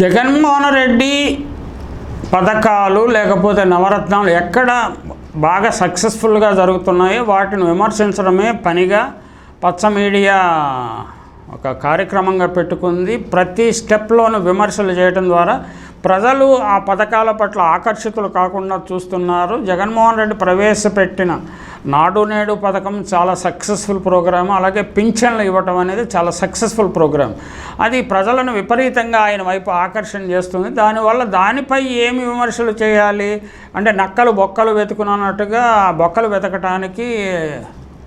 జగన్మోహన్ రెడ్డి పథకాలు లేకపోతే నవరత్నాలు ఎక్కడ బాగా సక్సెస్ఫుల్గా జరుగుతున్నాయో వాటిని విమర్శించడమే పనిగా పచ్చ మీడియా ఒక కార్యక్రమంగా పెట్టుకుంది. ప్రతి స్టెప్లోనూ విమర్శలు చేయడం ద్వారా ప్రజలు ఆ పథకాల పట్ల ఆకర్షితులు కాకుండా చూస్తున్నారు. జగన్మోహన్ రెడ్డి ప్రవేశపెట్టిన నాడు నేడు పథకం చాలా సక్సెస్ఫుల్ ప్రోగ్రామ్ అలాగే పింఛన్లు ఇవ్వటం అనేది చాలా సక్సెస్ఫుల్ ప్రోగ్రామ్ అది ప్రజలను విపరీతంగా ఆయన వైపు ఆకర్షణ చేస్తుంది. దానివల్ల దానిపై ఏమి విమర్శలు చేయాలి? అంటే నక్కలు బొక్కలు వెతుకున్నట్టుగా బొక్కలు వెతకటానికి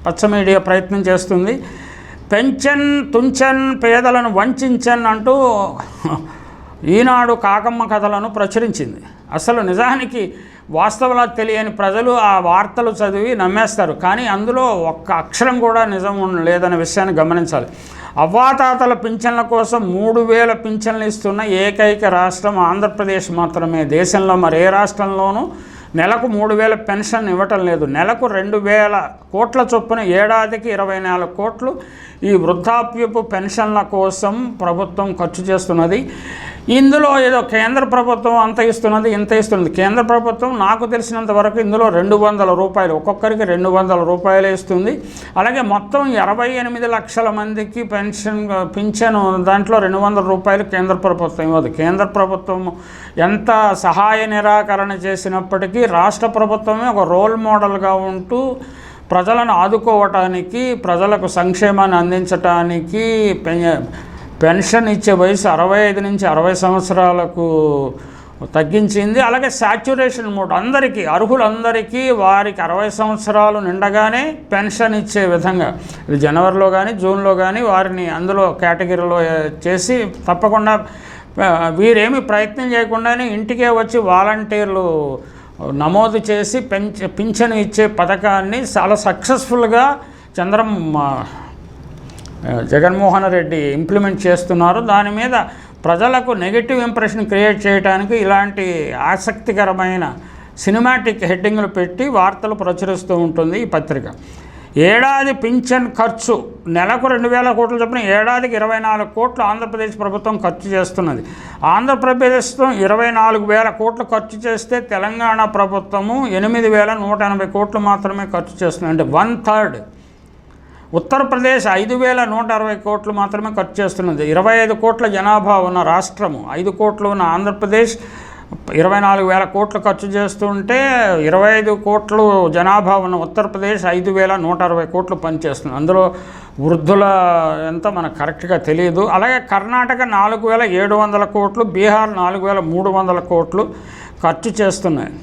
పచ్చ మీడియా ప్రయత్నం చేస్తుంది. పెంచన్ తుంచన్ పేదలను వంచన్ అంటూ ఈనాడు కాకమ్మ కథలను ప్రచురించింది. అసలు నిజానికి వాస్తవాలు తెలియని ప్రజలు ఆ వార్తలు చదివి నమ్మేస్తారు. కానీ అందులో ఒక్క అక్షరం కూడా నిజం లేదనే విషయాన్ని గమనించాలి. అవ్వాతాతల పింఛన్ల కోసం మూడు వేల పింఛన్లు ఇస్తున్న ఏకైక రాష్ట్రం ఆంధ్రప్రదేశ్ మాత్రమే. దేశంలో మరి ఏ రాష్ట్రంలోనూ నెలకు మూడు వేల పెన్షన్ ఇవ్వటం లేదు. నెలకు రెండు వేల కోట్ల చొప్పున ఏడాదికి ఇరవై నాలుగు కోట్లు ఈ వృద్ధాప్యపు పెన్షన్ల కోసం ప్రభుత్వం ఖర్చు చేస్తున్నది. ఇందులో ఏదో కేంద్ర ప్రభుత్వం అంత ఇస్తున్నది ఇంత ఇస్తున్నది. కేంద్ర ప్రభుత్వం నాకు తెలిసినంత వరకు ఇందులో రెండు వందల రూపాయలు ఒక్కొక్కరికి రెండు వందల రూపాయలు ఇస్తుంది. అలాగే మొత్తం ఇరవై ఎనిమిది లక్షల మందికి పెన్షన్ పింఛను దాంట్లో రెండు వందల రూపాయలు కేంద్ర ప్రభుత్వం ఇవ్వదు. కేంద్ర ప్రభుత్వం ఎంత సహాయ నిరాకరణ చేసినప్పటికీ రాష్ట్ర ప్రభుత్వమే ఒక రోల్ మోడల్గా ఉంటూ ప్రజలను ఆదుకోవటానికి ప్రజలకు సంక్షేమాన్ని అందించటానికి పె- పెన్షన్ ఇచ్చే వయసు అరవై ఐదు నుంచి అరవై సంవత్సరాలకు తగ్గించింది. అలాగే శాచ్యురేషన్ మోడ్ అందరికీ అర్హులందరికీ వారికి అరవై సంవత్సరాలు నిండగానే పెన్షన్ ఇచ్చే విధంగా ఇది జనవరిలో కానీ జూన్లో కానీ వారిని అందులో కేటగిరీలో చేసి తప్పకుండా వీరేమి ప్రయత్నం చేయకుండానే ఇంటికే వచ్చి వాలంటీర్లు నమోదు చేసి పెంచ పింఛను ఇచ్చే పథకాన్ని చాలా సక్సెస్ఫుల్గా చంద్రం జగన్మోహన్ రెడ్డి ఇంప్లిమెంట్ చేస్తున్నారు. దాని మీద ప్రజలకు నెగిటివ్ ఇంప్రెషన్ క్రియేట్ చేయడానికి ఇలాంటి ఆసక్తికరమైన సినిమాటిక్ హెడ్డింగ్లు పెట్టి వార్తలు ప్రచురిస్తూ ఉంటుంది ఈ పత్రిక. ఏడాది పింఛన్ ఖర్చు నెలకు రెండు వేల కోట్ల చొప్పున ఏడాదికి ఇరవై నాలుగు కోట్లు ఆంధ్రప్రదేశ్ ప్రభుత్వం ఖర్చు చేస్తున్నది. ఆంధ్రప్రదేశ్తో ఇరవై నాలుగు వేల కోట్లు ఖర్చు చేస్తే తెలంగాణ ప్రభుత్వము ఎనిమిది వేల నూట ఎనభై కోట్లు మాత్రమే ఖర్చు చేస్తుంది అంటే వన్ థర్డ్ ఉత్తరప్రదేశ్ ఐదు వేల నూట అరవై కోట్లు మాత్రమే ఖర్చు చేస్తున్నది. ఇరవై ఐదు కోట్ల జనాభా ఉన్న రాష్ట్రము. ఐదు కోట్లు ఉన్న ఆంధ్రప్రదేశ్ ఇరవై నాలుగు వేల కోట్లు ఖర్చు చేస్తుంటే ఇరవై ఐదు కోట్లు జనాభా ఉన్న ఉత్తరప్రదేశ్ ఐదు వేల నూట అరవై కోట్లు పనిచేస్తుంది. అందులో వృద్ధుల ఎంత మనకు కరెక్ట్గా తెలియదు అలాగే కర్ణాటక నాలుగు వేల ఏడు వందల కోట్లు బీహార్ నాలుగు వేల మూడు వందల కోట్లు ఖర్చు చేస్తున్నాయి.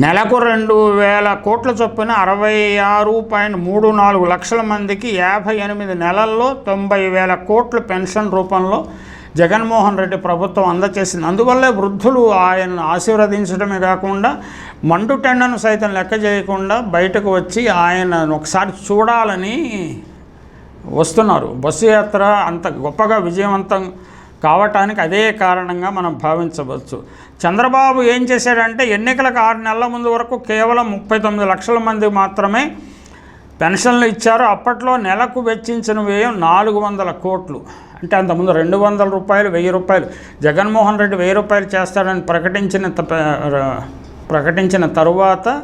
నెలకు రెండు వేల కోట్ల చొప్పున అరవై ఆరు పాయింట్ మూడు నాలుగు లక్షల మందికి యాభై ఎనిమిది నెలల్లో తొంభై వేల కోట్ల పెన్షన్ రూపంలో జగన్మోహన్ రెడ్డి ప్రభుత్వం అందచేసింది. అందువల్లే వృద్ధులు ఆయనను ఆశీర్వదించడమే కాకుండా మండు టెండను సైతం లెక్క చేయకుండా బయటకు వచ్చి ఆయన ఒకసారి చూడాలని వస్తున్నారు. బస్సు యాత్ర అంత గొప్పగా విజయవంతం కావటానికి అదే కారణంగా మనం భావించవచ్చు. చంద్రబాబు ఏం చేశాడంటే ఎన్నికలకు ఆరు నెలల ముందు వరకు కేవలం ముప్పై తొమ్మిది లక్షల మంది మాత్రమే పెన్షన్లు ఇచ్చారు. అప్పట్లో నెలకు వెచ్చించిన వ్యయం నాలుగు వందల కోట్లు. అంటే అంతకుముందు రెండు వందల రూపాయలు వెయ్యి రూపాయలు. జగన్మోహన్ రెడ్డి వెయ్యి రూపాయలు చేస్తాడని ప్రకటించిన త- ప్రకటించిన తరువాత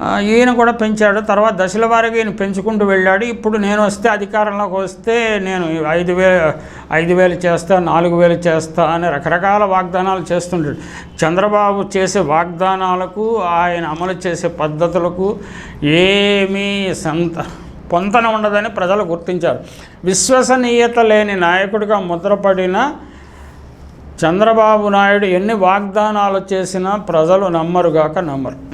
ఈయన కూడా పెంచాడు. తర్వాత దశల వారీగా ఈయన పెంచుకుంటూ వెళ్ళాడు. ఇప్పుడు నేను వస్తే అధికారంలోకి వస్తే నేను ఐదు వే ఐదు వేలు చేస్తా నాలుగు వేలు చేస్తా అని రకరకాల వాగ్దానాలు చేస్తుంటాడు. చంద్రబాబు చేసే వాగ్దానాలకు ఆయన అమలు చేసే పద్ధతులకు ఏమీ సంత పొంతన ఉండదని ప్రజలు గుర్తించారు. విశ్వసనీయత లేని నాయకుడిగా ముద్రపడిన చంద్రబాబు నాయుడు ఎన్ని వాగ్దానాలు చేసినా ప్రజలు నమ్మరుగాక నమ్మరు.